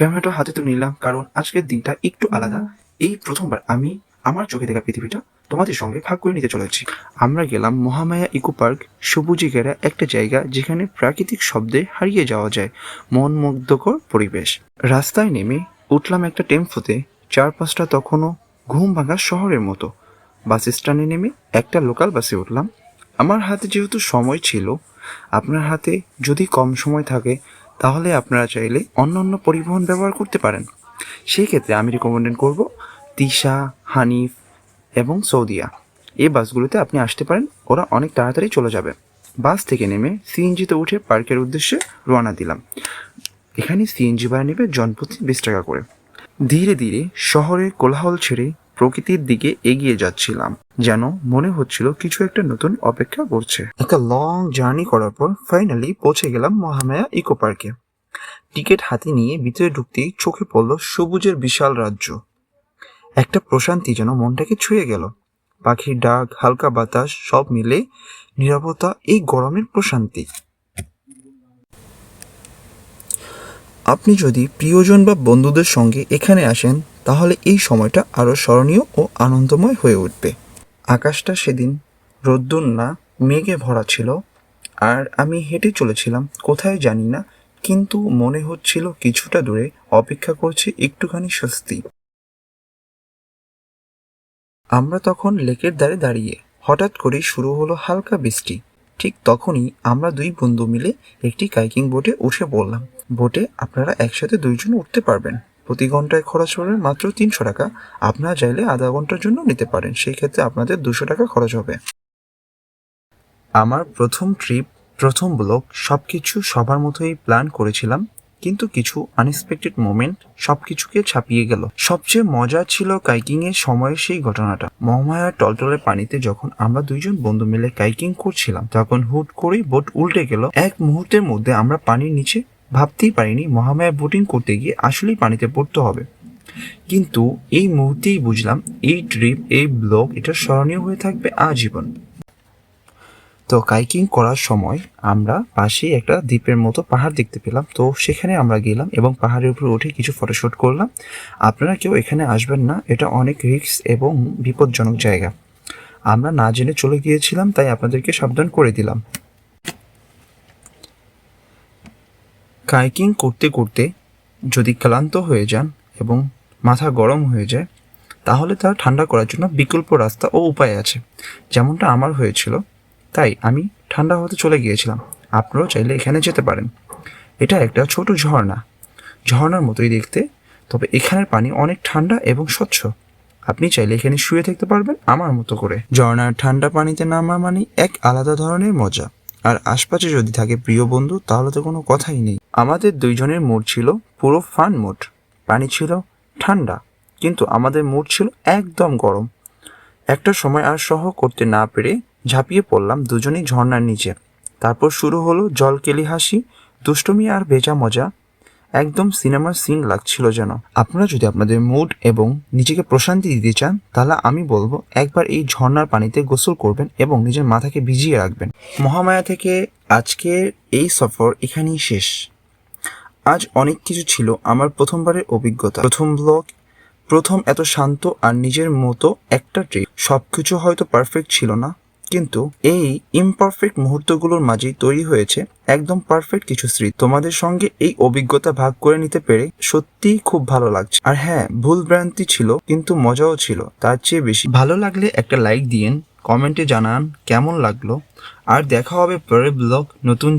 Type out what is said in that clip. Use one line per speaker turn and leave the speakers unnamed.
ক্যামেরাটা হাতে তো নিলাম কারণ আজকের দিনটা একটু আলাদা। এই প্রথমবার আমি আমার চোখে দেখা পৃথিবীটা তোমাদের সঙ্গে ভাগ করে নিতে চলেছি। আমরা গেলাম মহামায়া ইকো পার্ক সবুজে ঘেরা একটা জায়গা যেখানে প্রাকৃতিক শব্দে হারিয়ে যাওয়া যায় মন মুগ্ধকর পরিবেশ। রাস্তায় নেমে উঠলাম একটা টেম্পোতে চারপাশটা তখনও ঘুম ভাঙা শহরের মতো। বাস স্ট্যান্ডে নেমে একটা লোকাল বাসে উঠলাম। আমার হাতে যেহেতু সময় ছিল আপনার হাতে যদি কম সময় থাকে তাহলে আপনারা চাইলে অন্য অন্য পরিবহন ব্যবহার করতে পারেন। সেই ক্ষেত্রে আমি রিকমেন্ড করব তিশা, হানিফ এবং সৌদিয়া। এই বাসগুলোতে আপনি আসতে পারেন, ওরা অনেক তাড়াতাড়ি চলে যাবে। বাস থেকে নেমে সিএনজিতে উঠে পার্কের উদ্দেশ্যে রওনা দিলাম। এখানে সিএনজি ভাড়া নেবে জনপ্রতি বিশ টাকা করে। ধীরে ধীরে শহরের কোলাহল ছেড়ে প্রকৃতির দিকে এগিয়ে যাচ্ছিলাম, যেন মনে হচ্ছিল কিছু একটা নতুন অপেক্ষা করছে। একটা লং জার্নি করার পর ফাইনালি পৌঁছে গেলাম মহামায়া ইকো পার্কে টিকিট হাতে নিয়ে ভিতরে ঢুকতেই চোখে পড়ল সবুজের বিশাল রাজ্য। একটা প্রশান্তি যেন মনটাকে ছুঁয়ে গেল। পাখির ডাক, হালকা বাতাস, সব মিলে নিরাপত্তা এই গরমের প্রশান্তি। আপনি যদি প্রিয়জন বা বন্ধুদের সঙ্গে এখানে আসেন, তাহলে এই সময়টা আরও স্মরণীয় ও আনন্দময় হয়ে উঠবে। আকাশটা সেদিন রোদ্দুর না, মেঘে ভরা ছিল। আর আমি হেঁটে চলেছিলাম, কোথায় জানি না, কিন্তু মনে হচ্ছিল কিছুটা দূরে অপেক্ষা করছে একটুখানি স্বস্তি। আমরা তখন লেকের ধারে দাঁড়িয়ে হঠাৎ করেই শুরু হলো হালকা বৃষ্টি। ঠিক তখনই আমরা দুই বন্ধু মিলে একটি কাইকিং বোটে উঠে পড়লাম। বোটে আপনারা একসাথে দুইজন উঠতে পারবেন। প্রতি ঘন্টায় খরচ পড়বে মাত্র তিনশো টাকা। আপনারা চাইলে আধা ঘণ্টার জন্য নিতে পারেন। সেই ক্ষেত্রে আপনাদের দুশো টাকা খরচ হবে। আমার প্রথম ট্রিপ, প্রথম ব্লগ সব কিছু সবার মতোই প্ল্যান করেছিলাম। কিন্তু কিছু আনএক্সপেক্টেড মোমেন্ট সব কিছুকে ছাপিয়ে গেল। সবচেয়ে মজা ছিল কাইকিং এর সময়ের সেই ঘটনাটা। মহামায়ার টলটলে পানিতে যখন আমরা দুইজন বন্ধু মিলে কাইকিং করছিলাম, তখন হুট করেই বোট উল্টে গেল। এক মুহূর্তের মধ্যে আমরা পানির নিচে ভাবতেই পারিনি মহামায়া বোটিং করতে গিয়ে আসলেই পানিতে পড়তে হবে। কিন্তু এই মুহূর্তেই বুঝলাম, এই ট্রিপ এই ব্লগ এটা স্মরণীয় হয়ে থাকবে আজীবন। তো কাইকিং করার সময় আমরা পাশেই একটা দ্বীপের মতো পাহাড় দেখতে পেলাম। তো সেখানে আমরা গেলাম এবং পাহাড়ের উপরে উঠে কিছু ফটোশ্যুট করলাম। আপনারা কেউ এখানে আসবেন না, এটা অনেক রিস্ক এবং বিপজ্জনক জায়গা। আমরা না জেনে চলে গিয়েছিলাম, তাই আপনাদেরকে সাবধান করে দিলাম। কাইকিং করতে করতে যদি ক্লান্ত হয়ে যান এবং মাথা গরম হয়ে যায়, তাহলে তা ঠান্ডা করার জন্য বিকল্প রাস্তা ও উপায় আছে। যেমনটা আমার হয়েছিল। তাই আমি ঠান্ডা হতে চলে গিয়েছিলাম। আপনারাও চাইলে এখানে যেতে পারেন। এটা একটা ছোট ঝর্ণা। ঝর্ণার মতোই দেখতে, তবে এখানের পানি অনেক ঠান্ডা এবং স্বচ্ছ। আপনি চাইলে এখানে শুয়ে থাকতে পারবেন আমার মতো করে। ঝর্ণার ঠান্ডা পানিতে নামা মানে এক আলাদা ধরনের মজা। আর আশপাশে যদি থাকে প্রিয় বন্ধু, তাহলে তো কোনো কথাই নেই। আমাদের দুইজনের মুড ছিল পুরো ফান মুড। পানি ছিল ঠান্ডা, কিন্তু আমাদের মুড ছিল একদম গরম। একটা সময় আর সহ করতে না পেরে ঝাঁপিয়ে পড়লাম দুজনেই ঝর্ণার নিচে। তারপর শুরু হলো জলকেলি হাসি, দুষ্টমি আর ভেজা মজা। একদম সিনেমার সিন লাগছিল যেন। আপনারা যদি আপনাদের মুড এবং নিজেকে প্রশান্তি দিতে চান, তাহলে আমি বলব একবার এই ঝর্ণার পানিতে গোসল করবেন এবং নিজের মাথাকে ভিজিয়ে রাখবেন। মহামায়া থেকে আজকের এই সফর এখানেই শেষ। আজ অনেক কিছু ছিল আমার প্রথমবারের অভিজ্ঞতা। প্রথম ব্লগ, প্রথম এত শান্ত আর নিজের মতো একটা ট্রিপ সবকিছু হয়তো পারফেক্ট ছিল না। কিন্তু এই ইমপারফেক্ট মুহূর্তগুলোর মাঝেই তৈরি হয়েছে একদম পারফেক্ট কিছু স্মৃতি। তোমাদের সঙ্গে এই অভিজ্ঞতা ভাগ করে নিতে পেরে সত্যিই খুব ভালো লাগছে। আর হ্যাঁ ভুল ভ্রান্তি ছিল, কিন্তু মজাও ছিল, তার চেয়ে বেশি। ভালো লাগলে একটা লাইক দিয়েন কমেন্টে জানান কেমন লাগল। আর দেখা হবে পরের ব্লগ নতুন